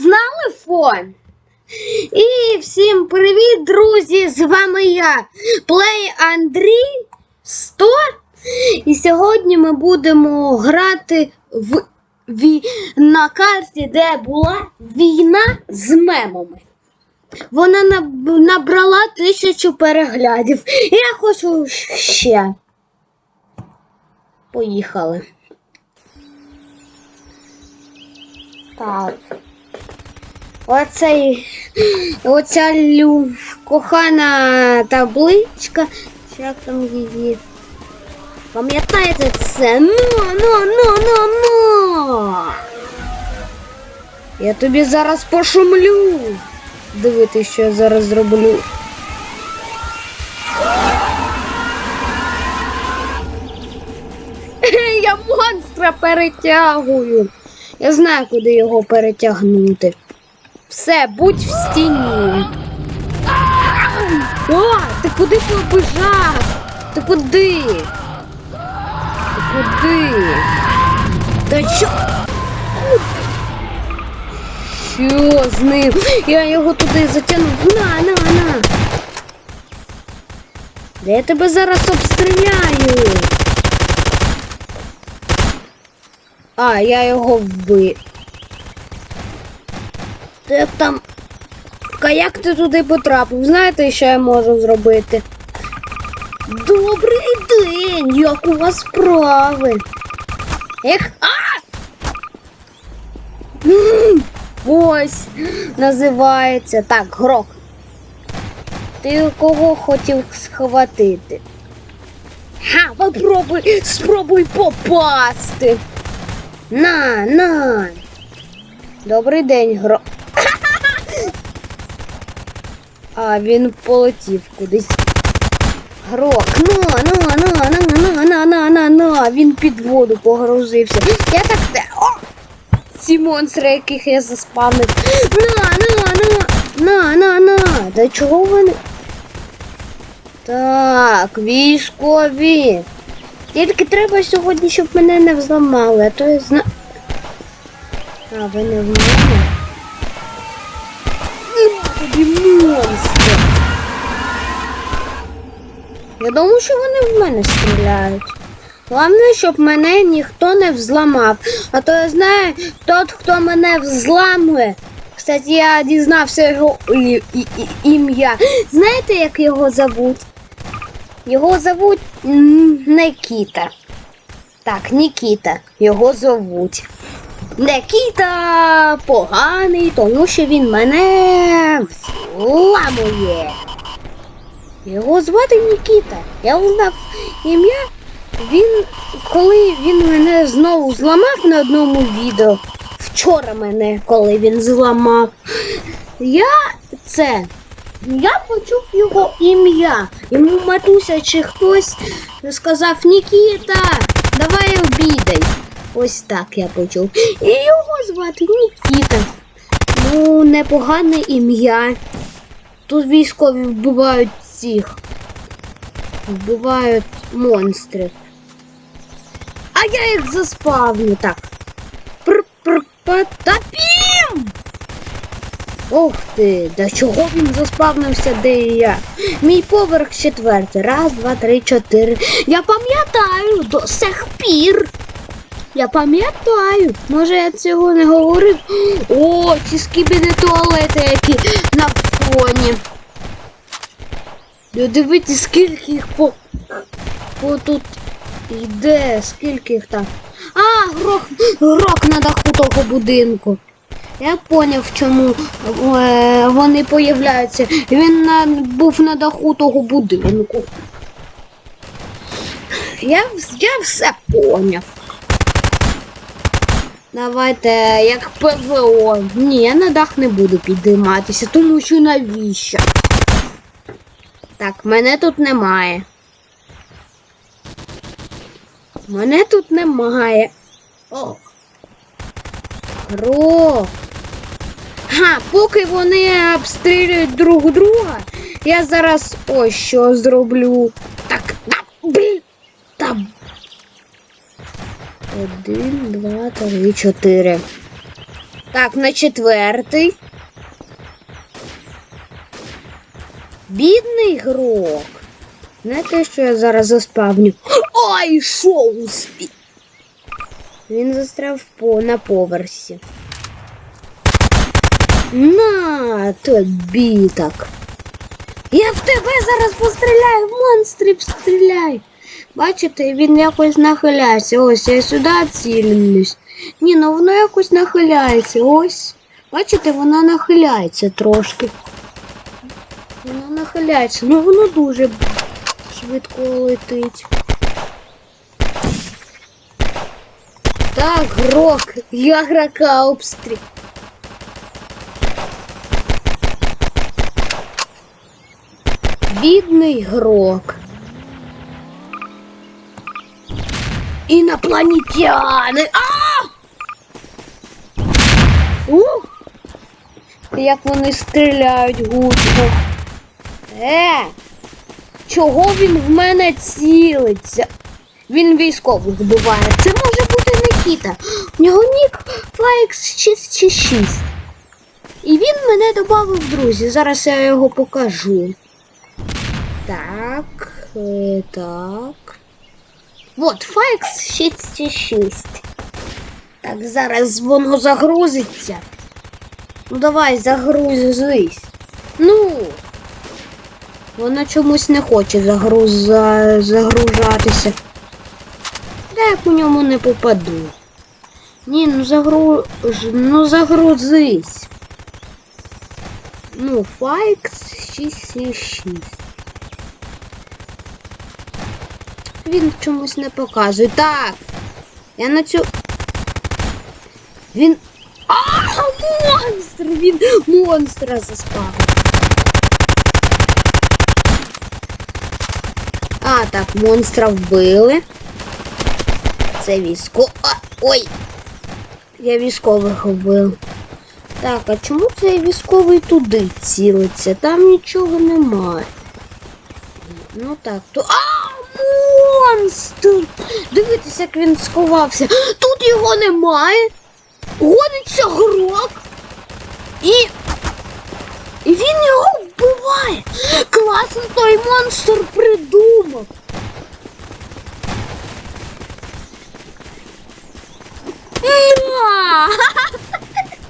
знали фон? І всім привіт, друзі! З вами я, Плей Андрій 100. І сьогодні ми будемо грати в, ві- на карті, де була війна з мемами. Вона наб- набрала тисячу переглядів. Я хочу ще. Поїхали. Так. Оцей, оця лю, кохана табличка. Як там її? Пам'ятаєте це? Ну, ну, ну, ну, ну. Я тобі зараз пошумлю. Дивитись, що я зараз зроблю. Я монстра перетягую. Я знаю, куди його перетягнути. Все, будь в стіні. О, ти куди побежав? Ти куди? Ти куди? Та що? Що з ним? Я його туди затягнув. На, на, на. Да я тебе зараз обстріляю. А, я його вбив. Ти там. Як ти туди потрапив? Знаєте, що я можу зробити? Добрий день! Як у вас справи? Ех, а! Ось називається. Так, грок. Ти кого хотів схватити? Ха, попробуй, спробуй попасти. На, на. Добрий день, гро. А, він полетів кудись. Грок. Ну, ну, ну, ну, ну, на, на, на, на. Він під воду погрузився. Я так те. О! Ці монстри, яких я заспавнив. На, на, на, на, на, на. Та чого вони? Так, військові. Тільки треба сьогодні, щоб мене не взламали, а то я знаю. А, ви не в Нема монстр. Я думаю, що вони в мене стріляють. Головне, щоб мене ніхто не взламав. А то я знаю, тот, хто мене взламує. Кстати, я дізнався його ім'я. Знаєте, як його зовуть? Його зовуть Никіта. Так, Нікіта. Його зовуть. Никіта поганий, тому що він мене зламує. Його звати Нікіта. Я узнав ім'я. Він, коли він мене знову зламав на одному відео, вчора мене, коли він зламав, я це. Я почув його ім'я. Йому матуся чи хтось сказав Нікіта, давай обідай. Ось так я почув. І його звати Нікіта. Ну, непогане ім'я. Тут військові вбивають цих. Вбивають монстрів. А я їх заспавню так. Пр-пр-патапім! Ух ти, да чого він заспавнився, де і я? Мій поверх четвертий. Раз, два, три, чотири. Я пам'ятаю до сих пір. Я пам'ятаю. Може я цього не говорив. О, ці скібіни туалети, які на фоні. Дивіться, скільки їх по, по тут йде, скільки їх там. А, грок, грок на даху того будинку. Я поняв, чому е, вони появляються. Він на, був на даху того будинку. Я, я все поняв. Давайте, як ПВО. Ні, я на дах не буду підійматися, тому що навіщо? Так, мене тут немає. Мене тут немає. О. Грок. Га, поки вони обстрілюють друг друга, я зараз ось що зроблю. Так, та, блін, там. Один, два, три, чотири. Так, на четвертий. Бідний грок. Не те, що я зараз заспавню. Ой, шоу спі. Він застряв по, на поверсі. На тобі так. Я в тебе зараз постріляю, в монстрів стріляй. Бачите, він якось нахиляється. Ось я сюди цілюсь. Ні, ну воно якось нахиляється. Ось. Бачите, вона нахиляється трошки. Вона нахиляється. Ну воно дуже швидко летить. Так, грок, я грока обстріл. Бідний грок. Інопланетяни. А! Ух! Як вони стріляють гучно. Е! Чого він в мене цілиться? Він військових вбиває. Це може бути Никіта. У нього нік Флайкс 666. І він мене додав друзі. Зараз я його покажу. Так, е, так. Вот, Файкс 66. Так, зараз воно загрузиться. Ну давай, загрузись. Ну. Воно чомусь не хоче загруза... загружатися. Та я по ньому не попаду. Ні, ну загруж... ну загрузись. Ну, Файкс 666. Він чомусь не показує. Так. Я на цю. Він. А, монстр! Він монстра заспав. А, так, монстра вбили. Це військо. А, ой! Я військових вбив. Так, а чому цей військовий туди цілиться? Там нічого немає. Ну так, то. А, монстр! Дивіться, як він сховався. Тут його немає. Гониться грок. І. І він його вбиває. Класно той монстр придумав.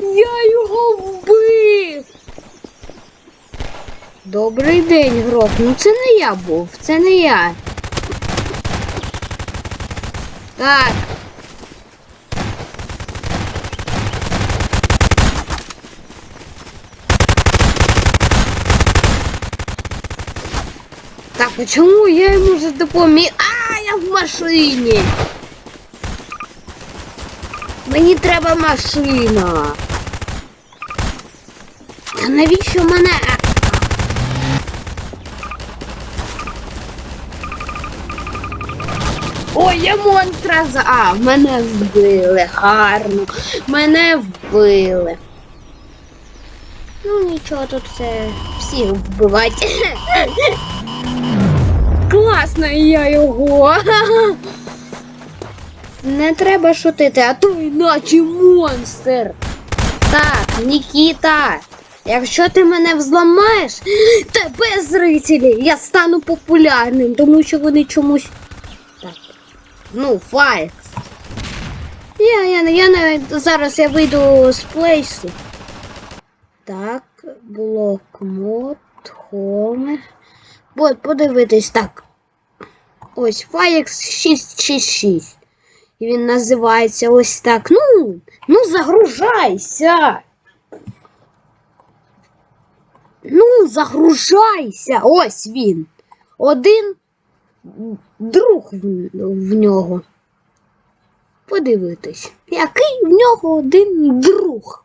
Я його вбив. Добрий день, Грок. Ну це не я був, це не я. Так. Так, а чому я йому вже допоміг? А, я в машині. Мені треба машина. Та навіщо мене? Ой, я монстра за. А, мене вбили. Гарно. Мене вбили. Ну нічого, тут все всі вбивати. Класно я його. Не треба шутити, а то іначе монстр. Так, Нікіта, якщо ти мене взламаєш, тебе зрителі, я стану популярним, тому що вони чомусь. Ну, Файкс. Я, я, я навіть зараз я вийду з плейсу. Так, блок мод, хоме. От, подивитись, так. Ось Фаєкс 666. І він називається ось так. Ну, ну загружайся. Ну, загружайся. Ось він. Один друг в, нього. Подивитись, який в нього один друг.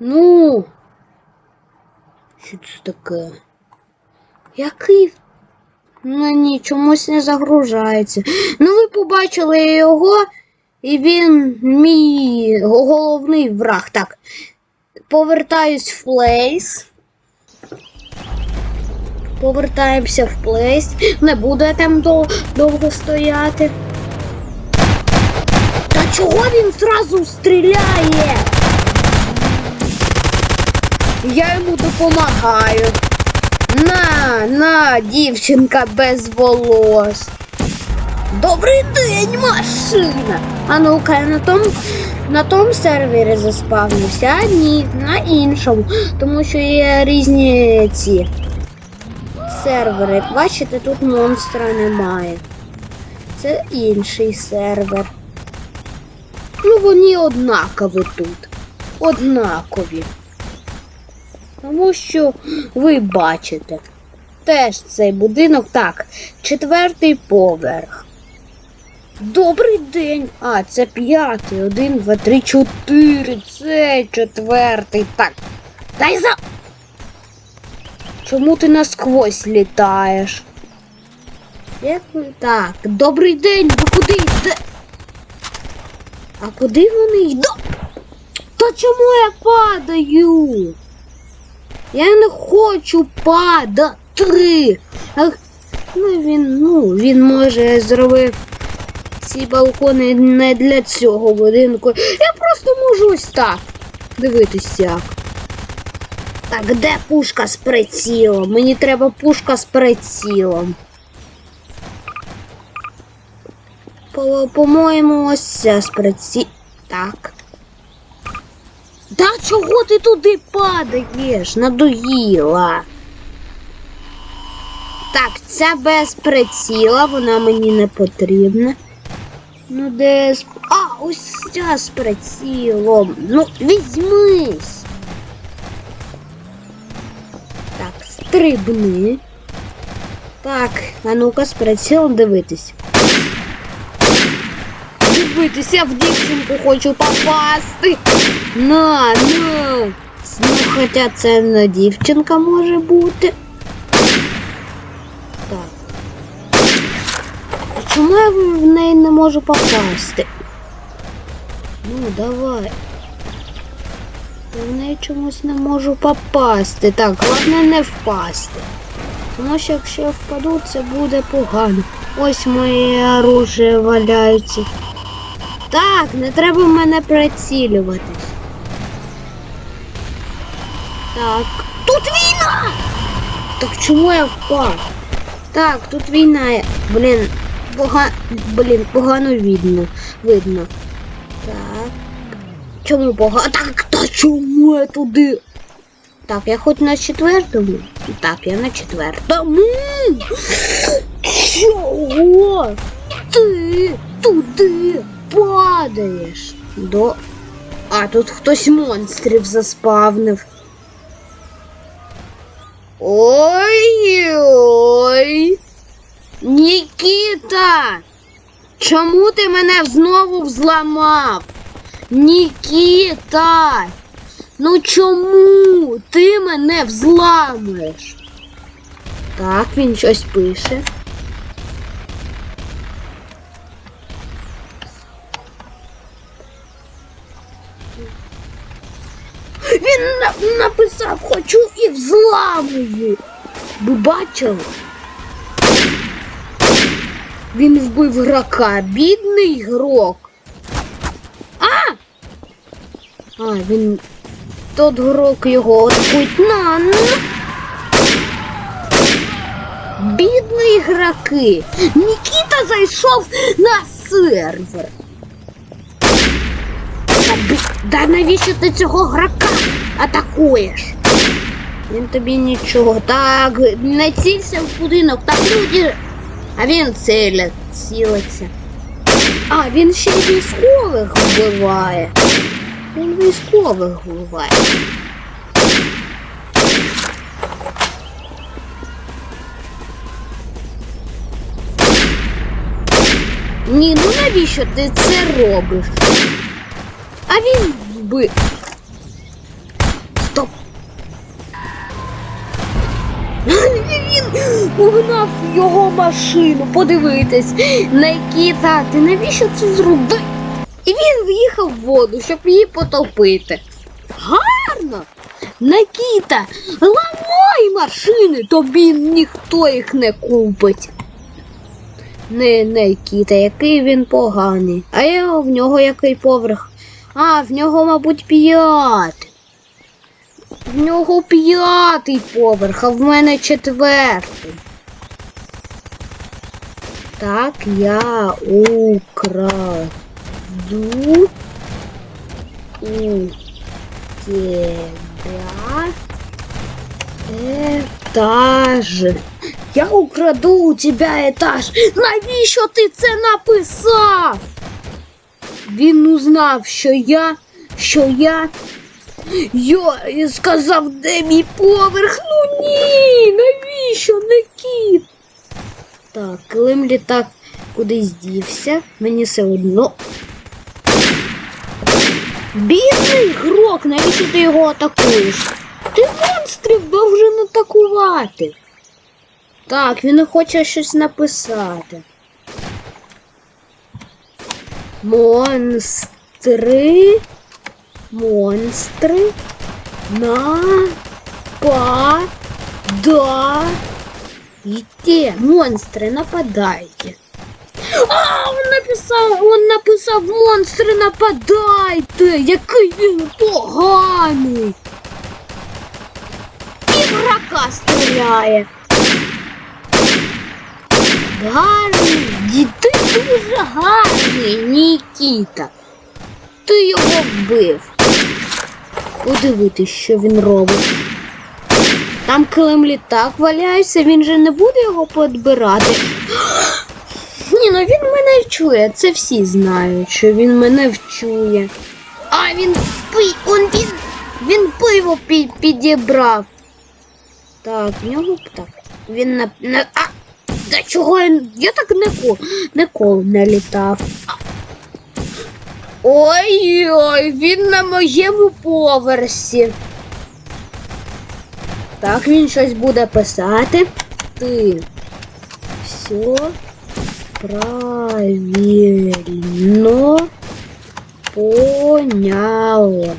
Ну, що це таке? Який? Ну ні, чомусь не загружається. Ну, ви побачили його, і він мій головний враг. Так. Повертаюсь в плейс. Повертаємося в плейс. Не буду я там дов- довго стояти. Та чого він зразу стріляє? Я йому допомагаю. На, на, дівчинка без волос. Добрий день, машина! А ну-ка, я на тому на тому сервері заспавнився, а ні, на іншому. Тому що є різні ці сервери. Бачите, тут монстра немає. Це інший сервер. Ну, вони однакові тут. Однакові. Тому що ви бачите. Теж цей будинок. Так, четвертий поверх. Добрий день. А, це п'ятий. Один, два, три, чотири. Це четвертий. Так. Дай за. Чому ти насквозь літаєш? Як Так, добрий день, ви куди йдете? А куди вони йдуть? Та чому я падаю? Я не хочу падати. Ах, ну він, ну, він може зробив ці балкони не для цього будинку. Я просто можу ось так дивитися. Так, де пушка з прицілом? Мені треба пушка з прицілом. По- По-моєму, ось ця з приці... Так. Та чого ти туди падаєш? Надоїла. Так, ця без приціла, вона мені не потрібна. Ну, де. А, ось ця з прицілом. Ну, візьмись. стрибни. Так, а ну-ка з прицілом дивитись. Дивитися в дівчинку хочу попасти. На, на. Ну, хоча це не дівчинка може бути. Так. А чому я в неї не можу попасти? Ну, давай. В неї чомусь не можу попасти. Так, головне не впасти. Тому що якщо я впаду, це буде погано. Ось моє оружие валяється. Так, не треба в мене прицілюватись. Так. Тут війна! Так чому я впав? Так, тут війна. Блін, пога... Блін, погано видно. видно. Так. Чому погано? Так, та чому я туди? Так, я хоч на четвертому. Так, я на четвертому. Чого ти туди падаєш? До. А, тут хтось монстрів заспавнив. Ой-ой. Нікіта! Чому ти мене знову взламав? Нікіта! Ну чому ти мене взламуєш? Так, він щось пише. Він на- написав хочу і взламую. Ви бачили? Він вбив грака, бідний ігрок. А! А, він. Тот грок його атакують на. на. Бідні ігроки. Нікіта зайшов на сервер. Та, да навіщо ти цього грака атакуєш? Він тобі нічого. Так, не цілься в будинок, так люди. А він целя, цілиться. А, він ще й військових вбиває. Він військових вбиває. Ні, ну навіщо ти це робиш? А він вбив. Стоп. Він угнав його машину, подивитись. Никіта, ти навіщо це зробив? І він в'їхав в воду, щоб її потопити. Гарно! Никіта, ламай машини, тобі ніхто їх не купить. Не, не Кіта, який він поганий. А я в нього який поверх? А, в нього, мабуть, п'ятий. В нього п'ятий поверх, а в мене четвертий. Так, я украду у тебя етаж. Я украду у тебя етаж. Навіщо ти це написав? Він узнав, що я, що я. Йо, і сказав, де мій поверх. Ну ні, навіщо не кіт? Так, Клим літак кудись дівся. Мені все одно. Бідний ігрок, навіщо ти його атакуєш? Ти монстрів должен атакувати. Так, він хоче щось написати. Монстри. Монстри. Нападайте. Монстри, нападайте. А, он написав, он написав монстри нападайте! Який він поганий! І в стріляє. Гарний, ді- ти дуже гарний, Нікіта. Ти його вбив. Подивитись, що він робить. Там килим літак валяється, він же не буде його підбирати. Ні, ну він мене чує, це всі знають, що він мене вчує. А він пи... он він, він пиво пі... підібрав. Так, в нього так. Він на. на... А! Да чого я, я так ніколи, ніколи не літав. Ой-ой, він на моєму поверсі. Так, він щось буде писати. Ти. Все правильно поняла.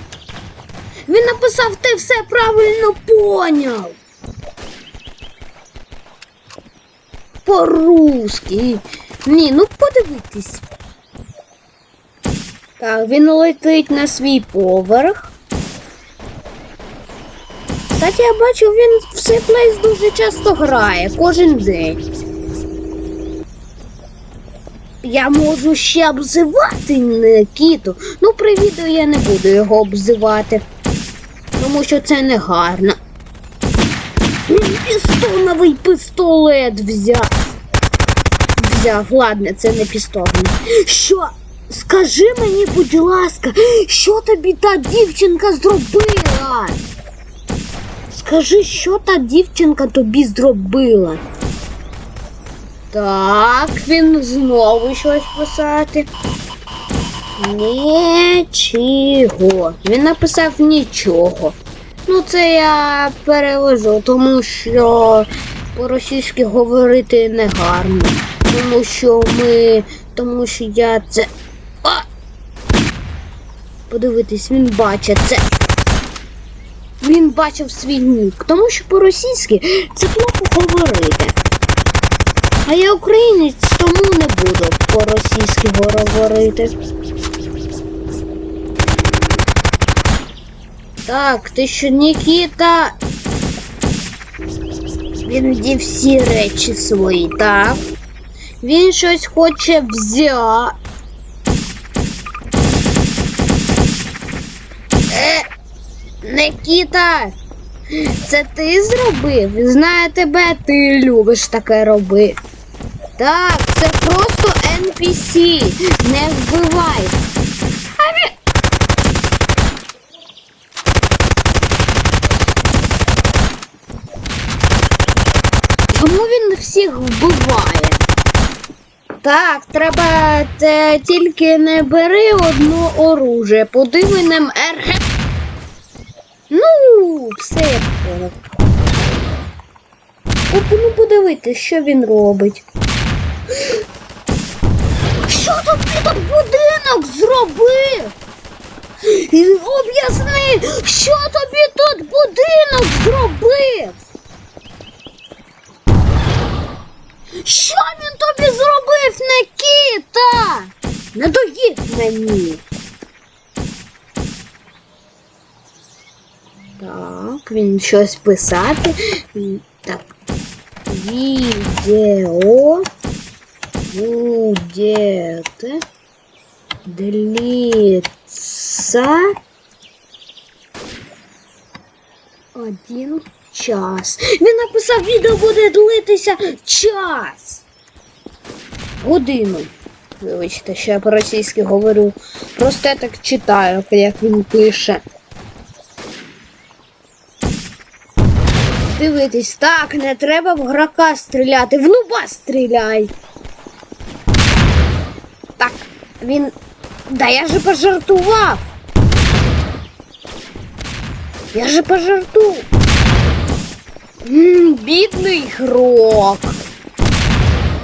Він написав, ти все правильно поняв. По-русски. Ні, ну подивитись. Так, він летить на свій поверх. Кстати, я бачу, він в Сиплейс дуже часто грає, кожен день. Я можу ще обзивати Никіту. Ну, при відео я не буду його обзивати. Тому що це не гарно. Пістоновий пістолет взяв. Взяв, ладно, це не пістолет. Що? Скажи мені, будь ласка, що тобі та дівчинка зробила? Скажи, що та дівчинка тобі зробила? Так, він знову щось писати. Нічого. Він написав нічого. Ну, це я перевожу, тому що по-російськи говорити не гарно. Тому що ми. Тому що я це. А! Подивитись, він бачить це. Він бачив свій нік, тому що по-російськи це плохо говорити. А я українець, тому не буду по-російськи говорити. Так, ти що Нікіта? Він дів всі речі свої, так? Він щось хоче взяти. Е, Никіта, це ти зробив? Знаю тебе, ти любиш таке робити. Так, це просто NPC. Не вбивай. Чому він всіх вбиває? Так, треба те, тільки не бери одно оружие. Подиви нам РГ. Ну, все я. От ну подивитись, що він робить. Що тобі тут будинок зробив? Об'ясни, що тобі тут будинок зробив? Що він тобі зробив? Никіта! Не мені. Так, він щось писати. Так. Відео будет длиться один час. Він написав, відео буде длитися час. Годину. Вибачте, що я по-російськи говорю. Просто я так читаю, як він пише. Дивитись, так, не треба в грака стріляти, в нуба стріляй. Він. Да я же пожартував. Я же пожартував. М, Бідний грок.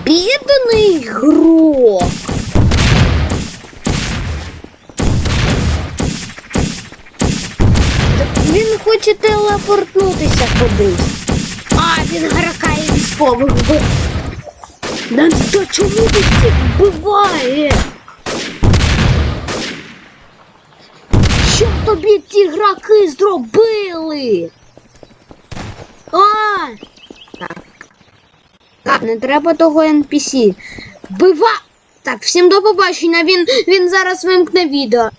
Бідний грок. Він хоче телепортнутися кудись. А, він грака і військових да чому він всіх вбиває? Що тобі ті граки зробили? А! Так. Так, не треба того NPC. Бива! Так, всім до побачення. Він, він зараз вимкне відео.